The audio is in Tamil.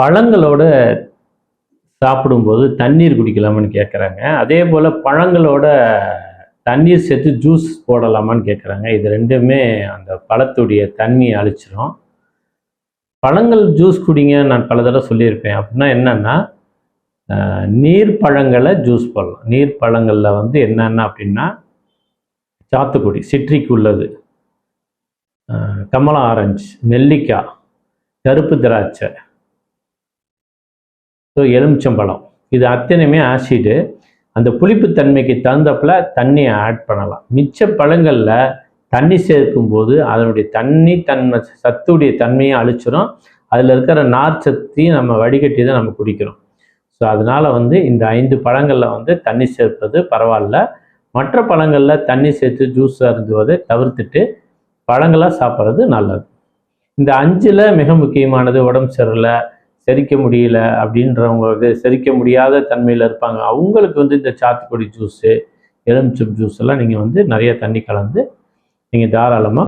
பழங்களோட சாப்பிடும்போது தண்ணீர் குடிக்கலாமான்னு கேட்குறாங்க அதே போல் பழங்களோட தண்ணீர் சேர்த்து ஜூஸ் போடலாமான்னு கேட்குறாங்க இது ரெண்டுமே அந்த பழத்துடைய தண்ணியை அழிச்சிரும். பழங்கள் ஜூஸ் குடிங்க நான் பல தடவை சொல்லியிருப்பேன். அப்படின்னா என்னென்னா நீர் பழங்களை ஜூஸ் போடலாம். நீர் பழங்களில் வந்து என்னென்ன அப்படின்னா சாத்துக்குடி சிட்ரிக் உள்ளது. கமலா ஆரஞ்சு நெல்லிக்காய் கருப்பு திராட்சை ஸோ எலுமிச்சம்பழம். இது அத்தனையுமே ஆசிடு அந்த புளிப்புத்தன்மைக்கு தகுந்தப்பில் தண்ணியை ஆட் பண்ணலாம். மிச்ச பழங்களில் தண்ணி சேர்க்கும் போது அதனுடைய தண்ணி தன்மை சத்துடைய தன்மையை அழிச்சிடும் அதில் இருக்கிற நார் சத்தையும் நம்ம வடிகட்டி தான் நம்ம குடிக்கிறோம். ஸோ அதனால் வந்து இந்த ஐந்து பழங்களில் வந்து தண்ணி சேர்ப்பது பரவாயில்ல. மற்ற பழங்களில் தண்ணி சேர்த்து ஜூஸ் அருந்துவதை தவிர்த்துட்டு பழங்களாக சாப்பிட்றது நல்லது. இந்த அஞ்சில் மிக முக்கியமானது உடம்பு சரியில்லை செரிக்க முடியல அப்படின்றவங்க வந்து செரிக்க முடியாத தன்மையில் இருப்பாங்க. அவங்களுக்கு வந்து இந்த சாத்துக்குடி ஜூஸு எலுமிச்சம் ஜூஸ் எல்லாம் நீங்கள் வந்து நிறைய தண்ணி கலந்து நீங்கள் தாராளமாக